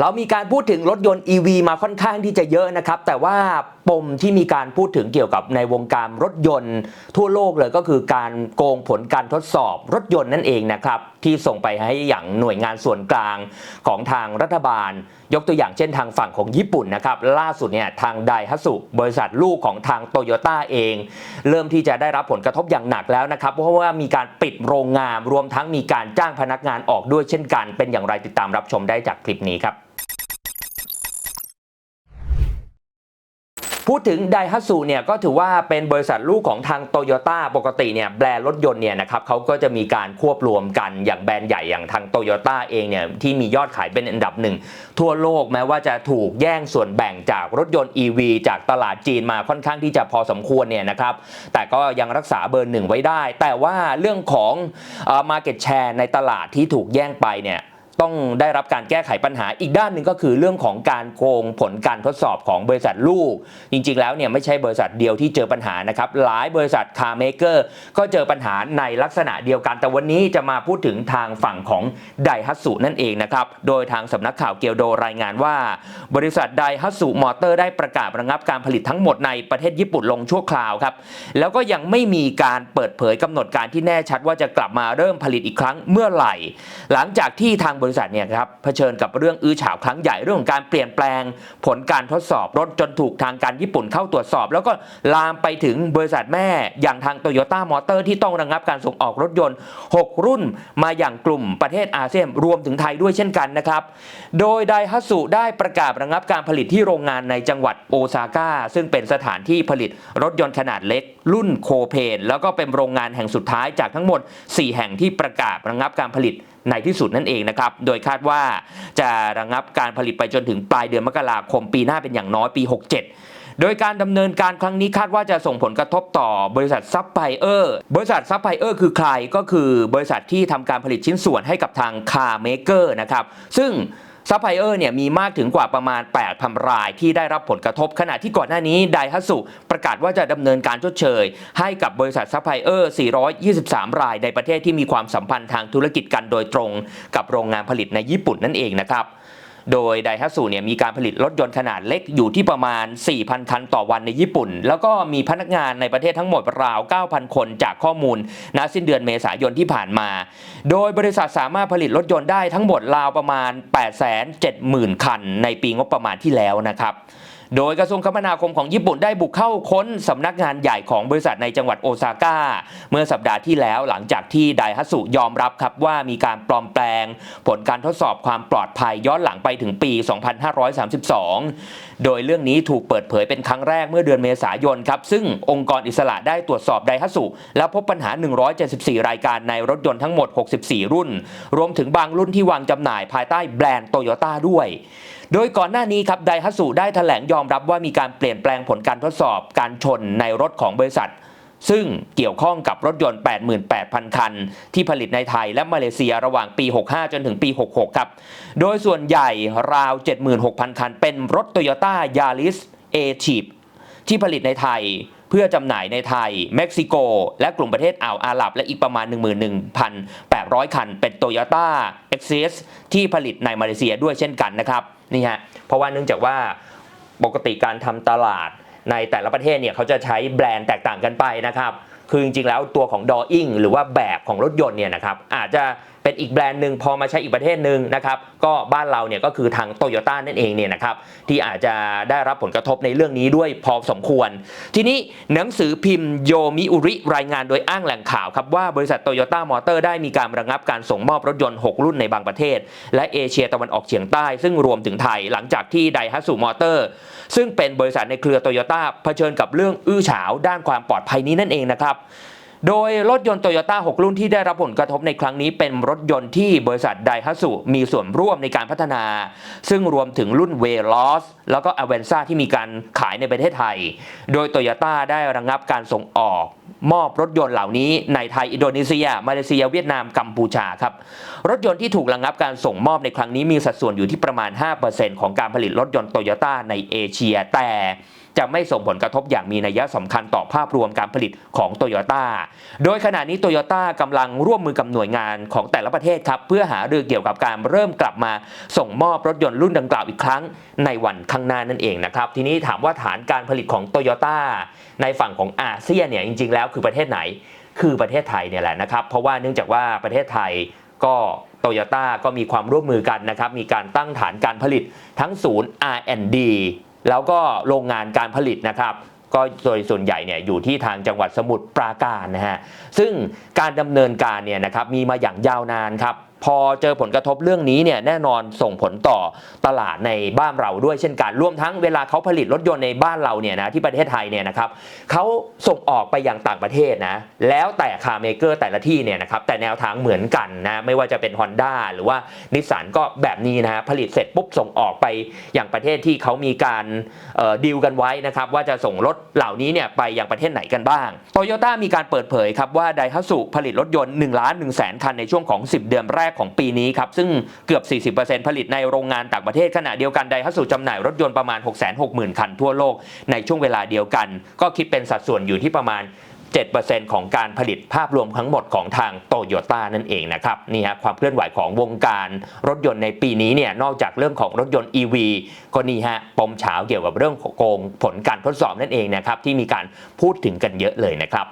เรามีการพูดถึงรถยนต์ EV มาค่อนข้างที่จะเยอะนะครับ แต่ว่าปมที่มีการพูดถึงเกี่ยวกับในวงการรถยนต์ ทั่วโลกเลยก็คือการโกงผลการทดสอบรถยนต์นั่นเองนะครับ ที่ส่งไปให้อย่างหน่วยงานส่วนกลางของทางรัฐบาล ยกตัวอย่างเช่นทางฝั่งของญี่ปุ่นนะครับ ล่าสุดเนี่ยทางไดฮัสุบริษัทลูกของทางโตโยต้าเอง เริ่มที่จะได้รับผลกระทบอย่างหนักแล้วนะครับ เพราะว่ามีการปิดโรงงานรวมทั้งมีการจ้างพนักงานออกด้วยเช่นกัน เป็นอย่างไรติดตามรับชมได้จากคลิปนี้ครับ พูดถึงไดฮัตสุเนี่ยก็ถือว่าเป็นบริษัทลูกของทางโตโยต้าปกติเนี่ยแบรนด์รถยนต์เนี่ยนะครับเขาก็จะมีการควบรวมกันอย่างแบรนด์ใหญ่อย่างทางโตโยต้าเองเนี่ยที่มียอดขายเป็นอันดับหนึ่งทั่วโลกแม้ว่าจะถูกแย่งส่วนแบ่งจากรถยนต์ EV จากตลาดจีนมาค่อนข้างที่จะพอสมควรเนี่ยนะครับแต่ก็ยังรักษาเบอร์หนึ่งไว้ได้ แต่ว่าเรื่องของเอ่อ market share ในตลาดที่ถูกแย่งไปเนี่ย ต้องได้รับการแก้ไขปัญหาอีกด้านหนึ่งก็คือเรื่องของการโกงผลการทดสอบของบริษัทลูก จริงๆ แล้วเนี่ยไม่ใช่บริษัทเดียวที่เจอปัญหานะครับ หลายบริษัทคาร์เมเกอร์ก็เจอปัญหาในลักษณะเดียวกัน แต่วันนี้จะมาพูดถึงทางฝั่งของไดฮัตสุนั่นเองนะครับ โดยทางสำนักข่าวเกียวโดรายงานว่า บริษัทไดฮัตสุมอเตอร์ได้ประกาศระงับการผลิตทั้งหมดในประเทศญี่ปุ่นลงชั่วคราวครับแล้วก็ยังไม่มีการเปิดเผยกำหนดการที่แน่ชัดว่าจะกลับมาเริ่มผลิตอีกครั้งเมื่อไหร่ หลังจากที่ทางบริษัทเนี่ยครับเผชิญกับเรื่องอื้อฉาวครั้งใหญ่เรื่องของการเปลี่ยนแปลงผลการทดสอบรถจนถูกทางการญี่ปุ่นเข้าตรวจสอบ แล้วก็ลามไปถึงบริษัทแม่อย่างทางโตโยต้ามอเตอร์ที่ต้องระงับการส่งออกรถยนต์ 6 รุ่นมาอย่างกลุ่มประเทศอาเซียนรวมถึงไทยด้วยเช่นกันนะครับ โดยไดฮัตสุได้ประกาศระงับการผลิตที่โรงงานในจังหวัดโอซาก้าซึ่งเป็นสถานที่ผลิตรถยนต์ขนาดเล็ก รุ่นโคเพนแล้วก็เป็นโรงงานแห่งสุดท้ายจากทั้งหมด 4 แห่งที่ประกาศระงับการผลิต ในที่สุดนั่นเองนะครับ โดยคาดว่าจะระงับการผลิตไปจนถึงปลายเดือนมกราคมปีหน้าเป็นอย่างน้อยปี 67โดยการดำเนินการครั้งนี้คาดว่าจะส่งผลกระทบต่อบริษัทซัพพลายเออร์ บริษัทซัพพลายเออร์คือใครก็คือบริษัทที่ทำการผลิตชิ้นส่วนให้กับทางคาร์เมเกอร์นะครับ ซึ่ง ซัพพลายเออร์เนี่ยมีมากถึงกว่าประมาณ 8,000 รายที่ได้รับผลกระทบ ขณะที่ก่อนหน้านี้ไดฮัสุประกาศว่าจะดำเนินการชดเชย ให้กับบริษัทซัพพลายเออร์ 423 รายในประเทศที่มีความสัมพันธ์ทางธุรกิจกันโดยตรง กับโรงงานผลิตในญี่ปุ่นนั่นเองนะครับ โดยไดฮัตสุเนี่ยมีการผลิตรถยนต์ขนาดเล็กอยู่ที่ประมาณ 4,000 คันต่อวันในญี่ปุ่น แล้วก็มีพนักงานในประเทศทั้งหมดราว 9,000 คนจากข้อมูลณสิ้นเดือนเมษายนที่ผ่านมา โดยบริษัทสามารถผลิตรถยนต์ได้ทั้งหมดราวประมาณ 870,000 คันในปีงบประมาณที่แล้วนะครับ โดยกระทรวงคมนาคมของญี่ปุ่นได้บุกเข้าค้นสำนักงานใหญ่ของบริษัทในจังหวัดโอซาก้า เมื่อสัปดาห์ที่แล้วหลังจากที่ไดฮัตสุยอมรับครับว่ามีการปลอมแปลง ผลการทดสอบความปลอดภัยย้อนหลังไปถึงปี 2532 โดยเรื่องนี้ถูกเปิดเผยเป็นครั้งแรกเมื่อเดือนเมษายนครับซึ่งองค์กรอิสระได้ตรวจสอบไดฮัตสุและพบปัญหา 174 รายการในรถยนต์ทั้งหมด 64 รุ่น รวมถึงบางรุ่นที่วางจำหน่ายภายใต้แบรนด์โตโยต้าด้วย โดยก่อนหน้านี้ครับไดฮัตสุได้แถลงยอมรับว่ามีการเปลี่ยนแปลงผลการทดสอบการชนในรถของบริษัท ซึ่งเกี่ยวข้องกับรถยนต์ 88,000 คัน ที่ผลิตในไทยและมาเลเซียระหว่างปี 65 จนถึงปี 66 ครับ โดยส่วนใหญ่ราว 76,000 คัน เป็นรถ Toyota Yaris a t i p ที่ผลิตในไทยเพื่อจำหน่ายในไทย เม็กซิโก และกลุ่มประเทศอ่าวอาหรับ และอีกประมาณ 11,800 คัน เป็น Toyota e x i s ที่ผลิตในมาเลเซียด้วยเช่นกันนะครับนี่ฮะเพราะว่าเนื่องจากว่าปกติการทำตลาดในแต่ละประเทศเนี่ยเขาจะใช้แบรนด์แตกต่างกันไปนะครับ คือจริงๆแล้วตัวของดออิงหรือว่าแบบของรถยนต์เนี่ยนะครับอาจจะ เป็นอีกแบรนด์หนึ่งพอมาใช้อีกประเทศหนึ่งนะครับก็บ้านเราเนี่ยก็คือทางโตโยต้านั่นเองเนี่ยนะครับที่อาจจะได้รับผลกระทบในเรื่องนี้ด้วยพอสมควร ทีนี้หนังสือพิมพ์โยมิอุริรายงานโดยอ้างแหล่งข่าวครับว่าบริษัทโตโยต้ามอเตอร์ได้มีการระงับการส่งมอบรถยนต์ 6 รุ่นในบางประเทศ และเอเชียตะวันออกเฉียงใต้ ซึ่งรวมถึงไทยหลังจากที่ไดฮัตสุมอเตอร์ ซึ่งเป็นบริษัทในเครือโตโยต้าเผชิญกับเรื่องอื้อฉาวด้านความปลอดภัยนี้นั่นเองนะครับ โดยรถยนต์โตโยต้า6 รุ่นที่ได้รับผลกระทบในครั้งนี้เป็นรถยนต์ที่บริษัทไดฮัตสุมีส่วนร่วมในการพัฒนา ซึ่งรวมถึงรุ่นเวลอสแล้วก็อเวนซ่าที่มีการขายในประเทศไทย โดยโตโยต้าได้ระงับการส่งออก มอบรถยนต์เหล่านี้ในไทย อินโดนีเซีย มาเลเซีย เวียดนาม กัมพูชาครับ รถยนต์ที่ถูกระงงับการส่งมอบในครั้งนี้มีสัดส่วนอยู่ที่ประมาณ 5%ของการผลิตรถยนต์โตโยต้าในเอเชีย แต่จะไม่ส่งผลกระทบอย่างมีนัยสำคัญต่อภาพรวมการผลิตของโตโยต้า โดยขณะนี้โตโยต้ากำลังร่วมมือกับหน่วยงานของแต่ละประเทศครับ เพื่อหารือเกี่ยวกับการเริ่มกลับมาส่งมอบรถยนต์รุ่นดังกล่าวอีกครั้งในวันข้างหน้านั่นเองนะครับ ทีนี้ถามว่าฐานการผลิตของโตโยต้าในฝั่งของอาเซียนเนี่ยจริงๆแล้วคือประเทศไหนคือประเทศไทยเนี่ยแหละนะครับเพราะว่าเนื่องจากว่าประเทศไทยก็โตโยต้าก็มีความร่วมมือกันนะครับมีการตั้งฐานการผลิตทั้งศูนย์ R&D แล้วก็โรงงานการผลิตนะครับก็โดยส่วนใหญ่เนี่ยอยู่ที่ทางจังหวัดสมุทรปราการนะฮะซึ่งการดำเนินการเนี่ยนะครับมีมาอย่างยาวนานครับ พอเจอผลกระทบเรื่องนี้เนี่ยแน่นอนส่งผลต่อตลาดในบ้านเราด้วยเช่นกันรวมทั้งเวลาเขาผลิตรถยนต์ในบ้านเราเนี่ยนะที่ประเทศไทยเนี่ยนะครับเขาส่งออกไปยังต่างประเทศนะแล้วแต่คาร์เมเกอร์แต่ละที่เนี่ยนะครับแต่แนวทางเหมือนกันนะไม่ว่าจะเป็น Honda หรือว่านิสสันก็แบบนี้นะผลิตเสร็จปุ๊บส่งออกไปอย่างประเทศที่เขามีการเดีลกันไว้นะครับว่าจะส่งรถเหล่านี้เนี่ยไปยังประเทศไหนกันบ้างโตโยต้ามีการเปิดเผยครับว่าไดฮัสุผลิตรถยนต์1ล้าน1แสนคันในช่วงของ 10 เดือนแรกของปีนี้ครับ ซึ่งเกือบ 40%ผลิตในโรงงานต่างประเทศขณะเดียวกันไดฮัตสุจำหน่ายรถยนต์ประมาณ 660,000 คันทั่วโลกในช่วงเวลาเดียวกัน ก็คิดเป็นสัดส่วนอยู่ที่ประมาณ 7%ของการผลิตภาพรวมทั้งหมดของทางโตโยต้านั่นเองนะครับนี่ฮะความเคลื่อนไหวของวงการรถยนต์ในปีนี้เนี่ยนอกจากเรื่องของรถยนต์ EV ก็นี่ฮะปมเฉาเกี่ยวกับเรื่องของโกงผลการทดสอบนั่นเองนะครับที่มีการพูดถึงกันเยอะเลยนะครับ